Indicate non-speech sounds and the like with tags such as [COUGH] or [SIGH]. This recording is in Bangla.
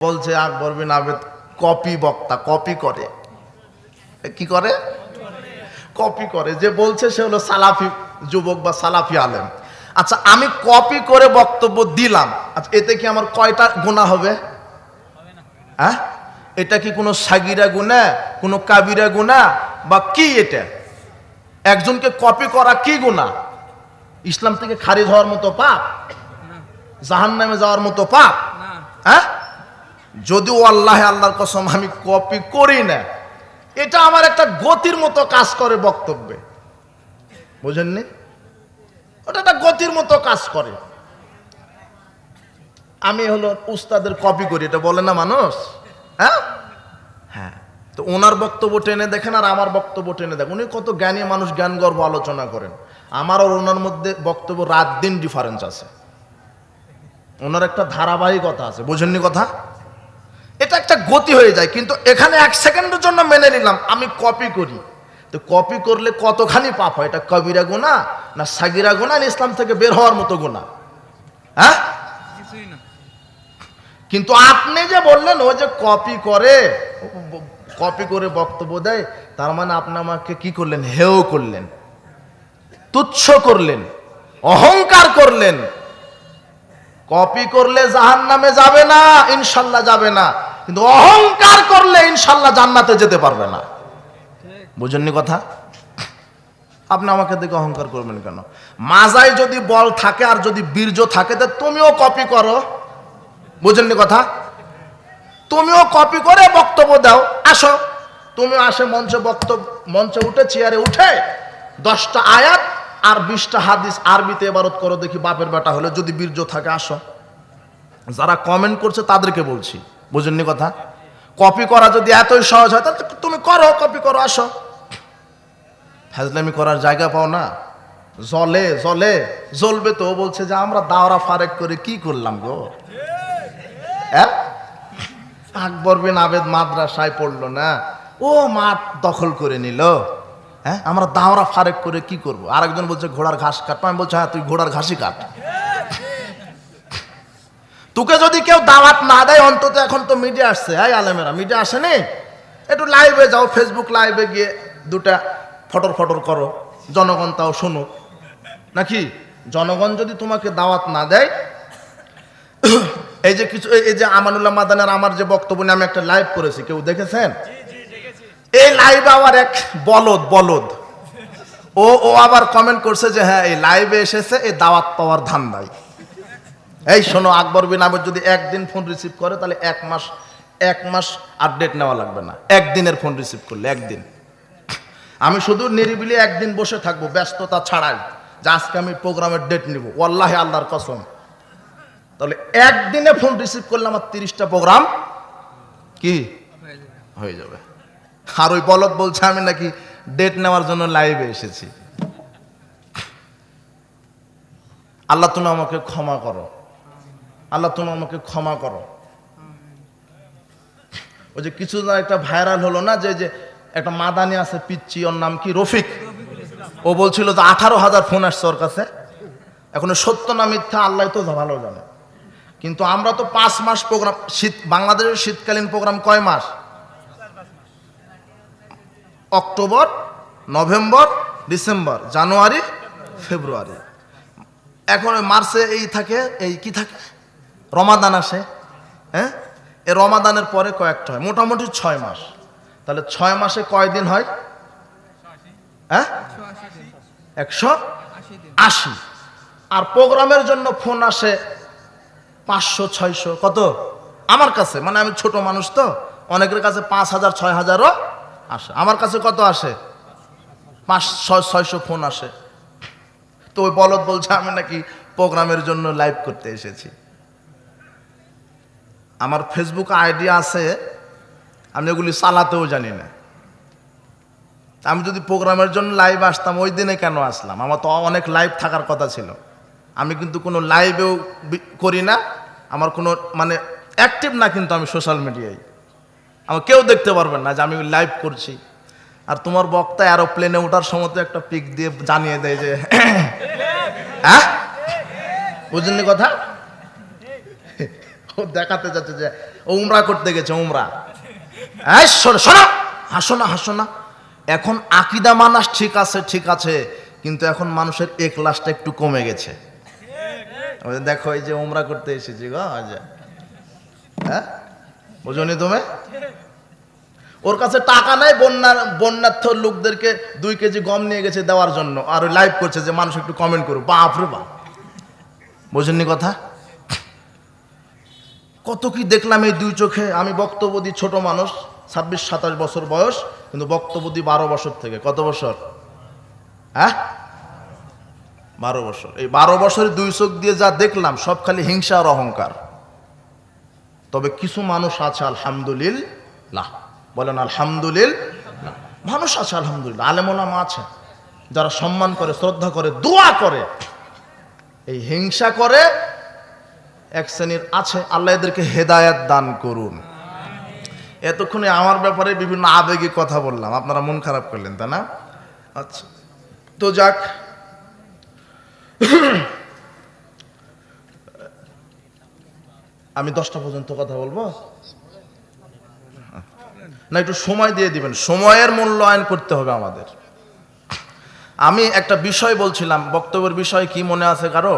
বলছে আকবর বিন আবেদ কপি বক্তা কপি করে। কি করে? কপি করে। যে বলছে সে হলো সালাফি যুবক বা সালাফি আলেম। আচ্ছা আমি কপি করে বক্তব্য দিলাম। আচ্ছা এতে কি আমার কয়টা গুণা হবে? হ্যাঁ? এটা কি কোনো সাগিরা গুণা কোনো কাবিরা গুণা বা কি এটা? একজনকে কপি করা কি গুণা ইসলাম থেকে খারিজ হওয়ার মতো পাপ? জাহান নামে যাওয়ার মতো পাপ? হ্যাঁ? যদিও আল্লাহ আল্লাহর কসম আমি কপি করি না, এটা আমার একটা গতির মতো কাজ করে বক্তব্যে। বুঝেননি? ওটা একটা গতির মতো কাজ করে। আমি হলো উস্তাদের কপি করি, এটা বলে না মানুষ? হ্যাঁ? হ্যাঁ। তো ওনার বক্তব্য টেনে দেখেন আর আমার বক্তব্য টেনে দেখেন। উনি কত জ্ঞানী মানুষ, জ্ঞান গর্ব আলোচনা করেন। আমার আর ওনার মধ্যে বক্তব্য রাত দিন ডিফারেন্স আছে। ওনার একটা ধারাবাহিকতা আছে। বোঝেননি কথা? এটা একটা গতি হয়ে যায় কিন্তু এখানে এক সেকেন্ডের জন্য মেনে নিলাম আমি কপি করি। তো কপি করলে কতখানি পাপ হয়? এটা কবিরা গুণা না সাগিরা গুণা না ইসলাম থেকে বের হওয়ার মতো গুণা? হ্যাঁ? কিন্তু আপনি যে বললেন ও যে কপি করে কপি করে বক্তব্য দেয় তার মানে আপনি আমাকে কি করলেন? হেও করলেন। তুচ্ছ করলেন। অহংকার করলেন। কপি করলে জাহান নামে যাবে না ইনশাল্লাহ যাবে না। কিন্তু অহংকার করলে ইনশাল্লাহ জান্নাতে যেতে পারবে না। বুঝেননি কথা? আপনি আমাকে দেখে অহংকার করবেন কেন? মাজায় যদি বল থাকে আর যদি বীর্য থাকে, তো তুমিও কপি করো। বুঝেননি কথা? তুমিও কপি করে বক্তব্য দাও। আসো। তুমি আসে মঞ্চে বক্তব্য, মঞ্চে উঠে চেয়ারে উঠে দশটা আয়াত আর বিশটা হাদিস আরবিতে এবারত করো, দেখি বাপের বেটা হলে যদি বীর্য থাকে, আসো। যারা কমেন্ট করছে তাদেরকে বলছি। বুঝেননি কথা? কপি করা যদি এতই সহজ হয়, তাহলে তুমি করো কপি করো, আসো। ফাজলামি করার জায়গা পাও না? জলে জলে, জ্বলবে তো বলছে যে আমরা দাওরা ফারেক করে কি করলাম গো? হ্যাঁ? আকবর বিন আবেদ মাদ্রাসায় পড়ল না? ও মাঠ দখল করে নিল। হ্যাঁ? আমরা দাওরা ফারেক করে কি করব? আরেকজন বলছে, ঘোড়ার ঘাস কাট। আমি বলছি হ্যাঁ তুই ঘোড়ার ঘাসই কাট। তোকে যদি কেউ দাওয়াত না দেয় অন্তত এখন তো মিডিয়া আসছে। হ্যাঁ আলেমেরা মিডিয়া আসেনি? একটু লাইভে যাও ফেসবুক লাইভে গিয়ে দুটা ফটর ফটর করো জনগণ তাও শুনুক। নাকি? জনগণ যদি তোমাকে দাওয়াত না দেয় এই যে কিছু এই- যে আমানুল্লাহ মাদানের আমার যে বক্তব্য নিয়ে আমি একটা লাইভ করেছি কেউ দেখেছেন? এই লাইভ আবার এক বলদ বলদ। ও ও আবার কমেন্ট করছে যে হ্যাঁ এই লাইভে এসেছে এই দাওয়াত পাওয়ার ধান্দাই এই শোনো, আকবর বিন আবেদ যদি একদিন ফোন রিসিভ করে, তাহলে এক মাস এক মাস আপডেট নেওয়া লাগবে না। একদিনের ফোন রিসিভ করলে, একদিন। আমি শুধু নিরিবিলি একদিন বসে থাকব, ব্যস্ততা ছাড়াই। যে আজকে আমি প্রোগ্রামের ডেট নিব। ওয়াল্লাহে আল্লাহর কসম। তাহলে একদিনে ফোন রিসিভ করলে আমার তিরিশটা প্রোগ্রাম কি? হয়ে যাবে। হয়ে যাবে আর ওই বলদ বলছে, আমি নাকি ডেট নেওয়ার জন্য লাইভে এসেছি। আল্লাহ তুমি আমাকে ক্ষমা করো। আল্লাহ তুমি আমাকে ক্ষমা করো। ওই যে কিছু একটা ভাইরাল হলো না যে যে একটা মাদানি আছে পিচ্ছি ওর নাম কি? রফিক। ও বলছিল যে আঠারো হাজার ফোন আসছে ওর কাছে। এখন সত্য না মিথ্যা, আল্লাহ তো ভালো জানে। কিন্তু আমরা তো পাঁচ মাস প্রোগ্রাম শীত, বাংলাদেশের শীতকালীন প্রোগ্রাম কয় মাস? October, November, December, January, February. এখন মার্চে এই থাকে, এই কি থাকে? রমাদান আসে হ্যাঁ? এ রমাদানের পরে কয়েকটা হয়, মোটামুটি ছয় মাস। তাহলে ছয় মাসে কয় দিন হয়? হ্যাঁ? একশো আশি। আর প্রোগ্রামের জন্য ফোন আসে পাঁচশো, ছয়শো, কত? আমার কাছে মানে আমি ছোট মানুষ তো, অনেকের কাছে পাঁচ হাজার, ছয় হাজারও আসে। আমার কাছে কত আসে? পাঁচ, ছয়, ছয়শো ফোন আসে। তো ওই বলদ বলছে, আমি নাকি প্রোগ্রামের জন্য লাইভ করতে এসেছি। আমার ফেসবুক আইডি আছে, আমি এগুলি চালাতেও জানি না। আমি যদি প্রোগ্রামের জন্য লাইভ আসতাম, ওই দিনে কেন আসলাম? আমার তো অনেক লাইভ থাকার কথা ছিল। আমি কিন্তু কোনো লাইভেও করি না। আমার কোনো মানে অ্যাক্টিভ না কিন্তু আমি সোশ্যাল মিডিয়ায় আমার কেউ দেখতে পারবেন না যে আমি লাইভ করছি। আর তোমার বক্তা এরোপ্লেনে ওঠার সময় তো একটা পিক দিয়ে জানিয়ে দেয় যে [COUGHS] হ্যাঁ? বুঝলেন কথা? ও দেখাতে যাচ্ছে যে ও উমরা করতে গেছে, উমরা। এই, শোনো হাসো না হাসো না। এখন আকিদা মানাস ঠিক আছে ঠিক আছে, কিন্তু এখন মানুষের এক লাশটা একটু কমে গেছে। দেখো, এই যে উমরা করতে এসেছি গো। হ্যাঁ? বুঝনি তুমি? ওর কাছে টাকা নাই, বন্যার, বন্যার্থ লোকদেরকে দুই কেজি গম নিয়ে গেছে দেওয়ার জন্য। আর লাইভ করছে যে মানুষ একটু কমেন্ট করুক। বাপ রে বাপ। বোঝেননি কথা? কত কি দেখলাম এই দুই চোখে? আমি বক্তব্য দিই ছোট মানুষ, ছাব্বিশ, সাতাশ বছর বয়স, কিন্তু বক্তব্য দিই বারো বছর থেকে। কত বছর? হ্যাঁ? বারো বছর। এই বারো বছরের দুই চোখ দিয়ে যা দেখলাম, সব খালি হিংসা আর অহংকার। তবে কিছু মানুষ আছে, আলহামদুলিল্লাহ। বলেন আলহামদুলিল্লাহ। মানুষ আছে, আলহামদুলিল্লাহ। আলেমোলামা আছে। যারা সম্মান করে, শ্রদ্ধা করে, দোয়া করে। এই হিংসা করে এক শ্রেণির আছে, আল্লাহ এদেরকে হেদায়াত দান করুন। এতক্ষণে আমার ব্যাপারে বিভিন্ন আবেগে কথা বললাম, আপনারা মন খারাপ করলেন, তাই না? আচ্ছা তো যাক। আমি দশটা পর্যন্ত কথা বলব? না, একটু সময় দিয়ে দিবেন, সময়ের মূল্যায়ন করতে হবে আমাদের। আমি একটা বিষয় বলছিলাম, বক্তব্যের বিষয় কি মনে আছে কারও?